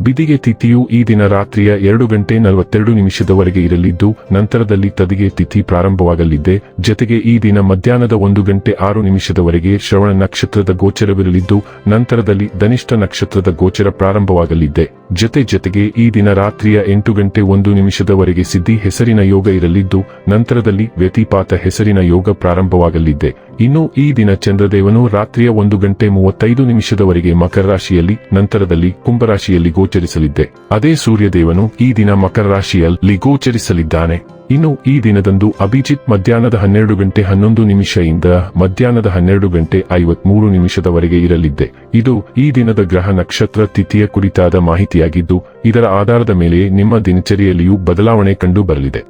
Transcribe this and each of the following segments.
ಬಿದಿಗೆ ತಿಥಿಯು ಈ ದಿನ ರಾತ್ರಿಯ ಎರಡು ಗಂಟೆ ನಲವತ್ತೆರಡು ನಿಮಿಷದವರೆಗೆ ಇರಲಿದ್ದು, ನಂತರದಲ್ಲಿ ತದಿಗೆ ತಿಥಿ ಪ್ರಾರಂಭವಾಗಲಿದೆ ಜತೆಗೆ ಈ ದಿನ ಮಧ್ಯಾಹ್ನದ ಒಂದು ಗಂಟೆ ಆರು ನಿಮಿಷದವರೆಗೆ ಶ್ರವಣ ನಕ್ಷತ್ರದ ಗೋಚರವಿರಲಿದ್ದು, ನಂತರದಲ್ಲಿ ಧನಿಷ್ಠ ನಕ್ಷತ್ರದ ಗೋಚರ ಪ್ರಾರಂಭವಾಗಲಿದೆ ಜತೆ ಜೊತೆಗೆ ಈ ದಿನ ರಾತ್ರಿಯ ಎಂಟು ಗಂಟೆ ಒಂದು ನಿಮಿಷದವರೆಗೆ ಸಿದ್ಧಿ ಹೆಸರಿನ ಯೋಗ ಇರಲಿದ್ದು, ನಂತರದಲ್ಲಿ ವ್ಯತಿಪಾತ ಹೆಸರಿನ ಯೋಗ ಪ್ರಾರಂಭವಾಗಲಿದೆ ಇನ್ನು ಈ ದಿನ ಚಂದ್ರದೇವನು ರಾತ್ರಿಯ ಒಂದು ಗಂಟೆ ಮೂವತ್ತೈದು ನಿಮಿಷದವರೆಗೆ ಮಕರ ರಾಶಿಯಲ್ಲಿ, ನಂತರದಲ್ಲಿ ಕುಂಭರಾಶಿಯಲ್ಲಿ ಗೋಚರಿಸಲಿದ್ದೆ. ಅದೇ ಸೂರ್ಯದೇವನು ಈ ದಿನ ಮಕರ ರಾಶಿಯಲ್ಲಿ ಗೋಚರಿಸಲಿದ್ದಾನೆ. ಇನ್ನು ಈ ದಿನದಂದು ಅಭಿಜಿತ್ ಮಧ್ಯಾಹ್ನದ ಹನ್ನೆರಡು ಗಂಟೆ ಹನ್ನೊಂದು ನಿಮಿಷದಿಂದ ಮಧ್ಯಾಹ್ನದ ಹನ್ನೆರಡು ಗಂಟೆ ಐವತ್ಮೂರು ನಿಮಿಷದವರೆಗೆ ಇರಲಿದ್ದೆ. ಇದು ಈ ದಿನದ ಗ್ರಹ ನಕ್ಷತ್ರ ತಿಥಿಯ ಕುರಿತಾದ ಮಾಹಿತಿಯಾಗಿದ್ದು, ಇದರ ಆಧಾರದ ಮೇಲೆ ನಿಮ್ಮ ದಿನಚರಿಯಲ್ಲಿಯೂ ಬದಲಾವಣೆ ಕಂಡು ಬರಲಿದೆ.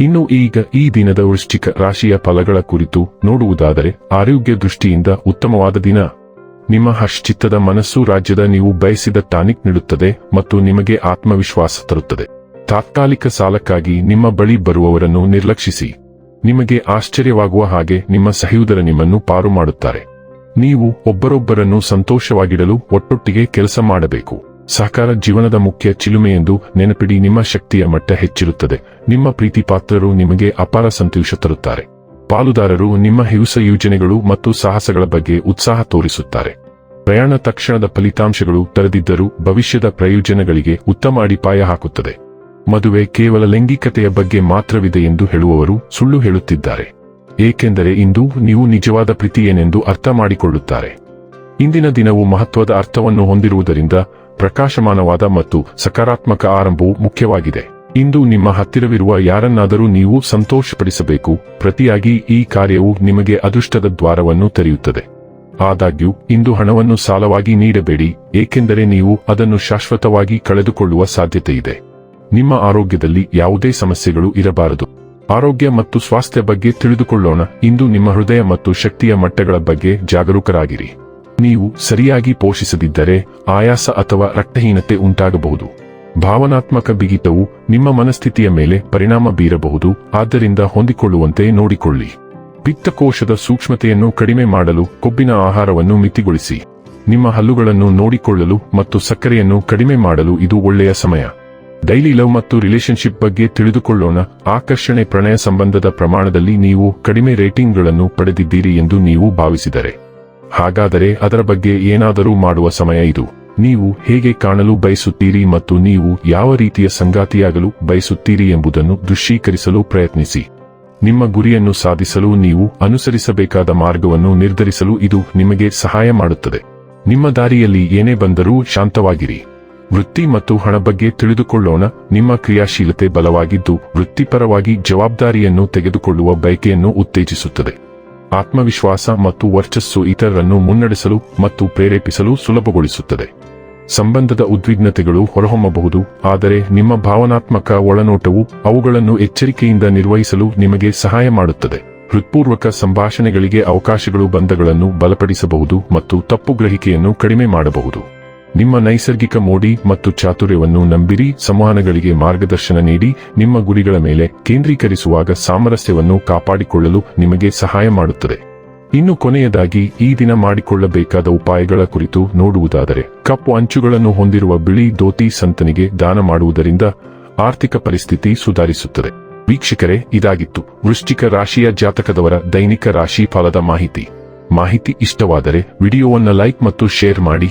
ಇನ್ನು ಈಗ ಈ ದಿನದ ವೃಶ್ಚಿಕ ರಾಶಿಯ ಫಲಗಳ ಕುರಿತು ನೋಡುವುದಾದರೆ, ಆರೋಗ್ಯ ದೃಷ್ಟಿಯಿಂದ ಉತ್ತಮವಾದ ದಿನ. ನಿಮ್ಮ ಹರ್ಷಚಿತ್ತದ ಮನಸ್ಸು ರಾಜ್ಯದ ನೀವು ಬಯಸಿದ ಟಾನಿಕ್ ನೀಡುತ್ತದೆ ಮತ್ತು ನಿಮಗೆ ಆತ್ಮವಿಶ್ವಾಸ ತರುತ್ತದೆ. ತಾತ್ಕಾಲಿಕ ಸಾಲಕ್ಕಾಗಿ ನಿಮ್ಮ ಬಳಿ ಬರುವವರನ್ನು ನಿರ್ಲಕ್ಷಿಸಿ. ನಿಮಗೆ ಆಶ್ಚರ್ಯವಾಗುವ ಹಾಗೆ ನಿಮ್ಮ ಸಹೋದರ ನಿಮ್ಮನ್ನು ಪಾರು ಮಾಡುತ್ತಾರೆ. ನೀವು ಒಬ್ಬರೊಬ್ಬರನ್ನು ಸಂತೋಷವಾಗಿಡಲು ಒಟ್ಟೊಟ್ಟಿಗೆ ಕೆಲಸ ಮಾಡಬೇಕು. ಸಹಕಾರ ಜೀವನದ ಮುಖ್ಯ ಚಿಲುಮೆಯೆಂದು ನೆನಪಿಡಿ ನಿಮ್ಮ ಶಕ್ತಿಯ ಮಟ್ಟ ಹೆಚ್ಚಿರುತ್ತದೆ. ನಿಮ್ಮ ಪ್ರೀತಿಪಾತ್ರರು ನಿಮಗೆ ಅಪಾರ ಸಂತೋಷ ತರುತ್ತಾರೆ. ಪಾಲುದಾರರು ನಿಮ್ಮ ಹಿಂಸ ಯೋಜನೆಗಳು ಮತ್ತು ಸಾಹಸಗಳ ಬಗ್ಗೆ ಉತ್ಸಾಹ ತೋರಿಸುತ್ತಾರೆ. ಪ್ರಯಾಣ ತಕ್ಷಣದ ಫಲಿತಾಂಶಗಳು ತರದಿದ್ದರೂ ಭವಿಷ್ಯದ ಪ್ರಯೋಜನಗಳಿಗೆ ಉತ್ತಮ ಅಡಿಪಾಯ ಹಾಕುತ್ತದೆ. ಮದುವೆ ಕೇವಲ ಲೈಂಗಿಕತೆಯ ಬಗ್ಗೆ ಮಾತ್ರವಿದೆ ಎಂದು ಹೇಳುವವರು ಸುಳ್ಳು ಹೇಳುತ್ತಿದ್ದಾರೆ. ಏಕೆಂದರೆ ಇಂದು ನೀವು ನಿಜವಾದ ಪ್ರೀತಿ ಏನೆಂದು ಅರ್ಥ ಮಾಡಿಕೊಳ್ಳುತ್ತಾರೆ. ಇಂದಿನ ದಿನವು ಮಹತ್ವದ ಅರ್ಥವನ್ನು ಹೊಂದಿರುವುದರಿಂದ ಪ್ರಕಾಶಮಾನವಾದ ಮತ್ತು ಸಕಾರಾತ್ಮಕ ಆರಂಭವು ಮುಖ್ಯವಾಗಿದೆ. ಇಂದು ನಿಮ್ಮ ಹತ್ತಿರವಿರುವ ಯಾರನ್ನಾದರೂ ನೀವು ಸಂತೋಷಪಡಿಸಬೇಕು. ಪ್ರತಿಯಾಗಿ ಈ ಕಾರ್ಯವು ನಿಮಗೆ ಅದೃಷ್ಟದ ದ್ವಾರವನ್ನು ತೆರೆಯುತ್ತದೆ. ಆದಾಗ್ಯೂ, ಇಂದು ಹಣವನ್ನು ಸಾಲವಾಗಿ ನೀಡಬೇಡಿ, ಏಕೆಂದರೆ ನೀವು ಅದನ್ನು ಶಾಶ್ವತವಾಗಿ ಕಳೆದುಕೊಳ್ಳುವ ಸಾಧ್ಯತೆಯಿದೆ. ನಿಮ್ಮ ಆರೋಗ್ಯದಲ್ಲಿ ಯಾವುದೇ ಸಮಸ್ಯೆಗಳು ಇರಬಾರದು. ಆರೋಗ್ಯ ಮತ್ತು ಸ್ವಾಸ್ಥ್ಯ ಬಗ್ಗೆ ತಿಳಿದುಕೊಳ್ಳೋಣ. ಇಂದು ನಿಮ್ಮ ಹೃದಯ ಮತ್ತು ಶಕ್ತಿಯ ಮಟ್ಟಗಳ ಬಗ್ಗೆ ಜಾಗರೂಕರಾಗಿರಿ. ನೀವು ಸರಿಯಾಗಿ ಪೋಷಿಸದಿದ್ದರೆ ಆಯಾಸ ಅಥವಾ ರಕ್ತಹೀನತೆ ಉಂಟಾಗಬಹುದು. ಭಾವನಾತ್ಮಕ ಬಿಗಿತವು ನಿಮ್ಮ ಮನಸ್ಥಿತಿಯ ಮೇಲೆ ಪರಿಣಾಮ ಬೀರಬಹುದು, ಆದ್ದರಿಂದ ಹೊಂದಿಕೊಳ್ಳುವಂತೆ ನೋಡಿಕೊಳ್ಳಿ. ಪಿತ್ತಕೋಶದ ಸೂಕ್ಷ್ಮತೆಯನ್ನು ಕಡಿಮೆ ಮಾಡಲು ಕೊಬ್ಬಿನ ಆಹಾರವನ್ನು ಮಿತಿಗೊಳಿಸಿ. ನಿಮ್ಮ ಹಲ್ಲುಗಳನ್ನು ನೋಡಿಕೊಳ್ಳಲು ಮತ್ತು ಸಕ್ಕರೆಯನ್ನು ಕಡಿಮೆ ಮಾಡಲು ಇದು ಒಳ್ಳೆಯ ಸಮಯ. ಡೈಲಿ ಲವ್ ಮತ್ತು ರಿಲೇಶನ್ಶಿಪ್ ಬಗ್ಗೆ ತಿಳಿದುಕೊಳ್ಳೋಣ. ಆಕರ್ಷಣೆ ಪ್ರಣಯ ಸಂಬಂಧದ ಪ್ರಮಾಣದಲ್ಲಿ ನೀವು ಕಡಿಮೆ ರೇಟಿಂಗ್ಗಳನ್ನು ಪಡೆದಿದ್ದೀರಿ ಎಂದು ನೀವು ಭಾವಿಸಿದರೆ. ಹಾಗಾದರೆ ಅದರ ಬಗ್ಗೆ ಏನಾದರೂ ಮಾಡುವ ಸಮಯ ಇದು. ನೀವು ಹೇಗೆ ಕಾಣಲು ಬಯಸುತ್ತೀರಿ ಮತ್ತು ನೀವು ಯಾವ ರೀತಿಯ ಸಂಗಾತಿಯಾಗಲು ಬಯಸುತ್ತೀರಿ ಎಂಬುದನ್ನು ದೃಶ್ಯೀಕರಿಸಲು ಪ್ರಯತ್ನಿಸಿ. ನಿಮ್ಮ ಗುರಿಯನ್ನು ಸಾಧಿಸಲು ನೀವು ಅನುಸರಿಸಬೇಕಾದ ಮಾರ್ಗವನ್ನು ನಿರ್ಧರಿಸಲು ಇದು ನಿಮಗೆ ಸಹಾಯ ಮಾಡುತ್ತದೆ. ನಿಮ್ಮ ದಾರಿಯಲ್ಲಿ ಏನೇ ಬಂದರೂ ಶಾಂತವಾಗಿರಿ. ವೃತ್ತಿ ಮತ್ತು ಹಣ ಬಗ್ಗೆ ತಿಳಿದುಕೊಳ್ಳೋಣ. ನಿಮ್ಮ ಕ್ರಿಯಾಶೀಲತೆ ಬಲವಾಗಿದ್ದು ವೃತ್ತಿಪರವಾಗಿ ಜವಾಬ್ದಾರಿಯನ್ನು ತೆಗೆದುಕೊಳ್ಳುವ ಬಯಕೆಯನ್ನು ಉತ್ತೇಜಿಸುತ್ತದೆ. ಆತ್ಮವಿಶ್ವಾಸ ಮತ್ತು ವರ್ಚಸ್ಸು ಇತರರನ್ನು ಮುನ್ನಡೆಸಲು ಮತ್ತು ಪ್ರೇರೇಪಿಸಲು ಸುಲಭಗೊಳಿಸುತ್ತದೆ. ಸಂಬಂಧದ ಉದ್ವಿಗ್ನತೆಗಳು ಹೊರಹೊಮ್ಮಬಹುದು, ಆದರೆ ನಿಮ್ಮ ಭಾವನಾತ್ಮಕ ಒಳನೋಟವು ಅವುಗಳನ್ನು ಎಚ್ಚರಿಕೆಯಿಂದ ನಿರ್ವಹಿಸಲು ನಿಮಗೆ ಸಹಾಯ ಮಾಡುತ್ತದೆ. ಹೃತ್ಪೂರ್ವಕ ಸಂಭಾಷಣೆಗಳಿಗೆ ಅವಕಾಶಗಳು, ಬಂಧಗಳನ್ನು ಬಲಪಡಿಸಬಹುದು ಮತ್ತು ತಪ್ಪು ಗ್ರಹಿಕೆಯನ್ನು ಕಡಿಮೆ ಮಾಡಬಹುದು. ನಿಮ್ಮ ನೈಸರ್ಗಿಕ ಮೋಡಿ ಮತ್ತು ಚಾತುರ್ಯವನ್ನು ನಂಬಿರಿ, ಸಂವಹನಗಳಿಗೆ ಮಾರ್ಗದರ್ಶನ ನೀಡಿ, ನಿಮ್ಮ ಗುರಿಗಳ ಮೇಲೆ ಕೇಂದ್ರೀಕರಿಸುವಾಗ ಸಾಮರಸ್ಯವನ್ನು ಕಾಪಾಡಿಕೊಳ್ಳಲು ನಿಮಗೆ ಸಹಾಯ ಮಾಡುತ್ತದೆ. ಇನ್ನು ಕೊನೆಯದಾಗಿ, ಈ ದಿನ ಮಾಡಿಕೊಳ್ಳಬೇಕಾದ ಉಪಾಯಗಳ ಕುರಿತು ನೋಡುವುದಾದರೆ, ಕಪ್ಪು ಅಂಚುಗಳನ್ನು ಹೊಂದಿರುವ ಬಿಳಿ ದೋತಿ ಸಂತನಿಗೆ ದಾನ ಮಾಡುವುದರಿಂದ ಆರ್ಥಿಕ ಪರಿಸ್ಥಿತಿ ಸುಧಾರಿಸುತ್ತದೆ. ವೀಕ್ಷಕರೇ, ಇದಾಗಿತ್ತು. ವೃಶ್ಚಿಕ ರಾಶಿಯ ಜಾತಕದವರ ದೈನಿಕ ರಾಶಿ ಫಲದ ಮಾಹಿತಿ. ಮಾಹಿತಿ ಇಷ್ಟವಾದರೆ, ವಿಡಿಯೋವನ್ನು ಲೈಕ್ ಮತ್ತು ಶೇರ್ ಮಾಡಿ.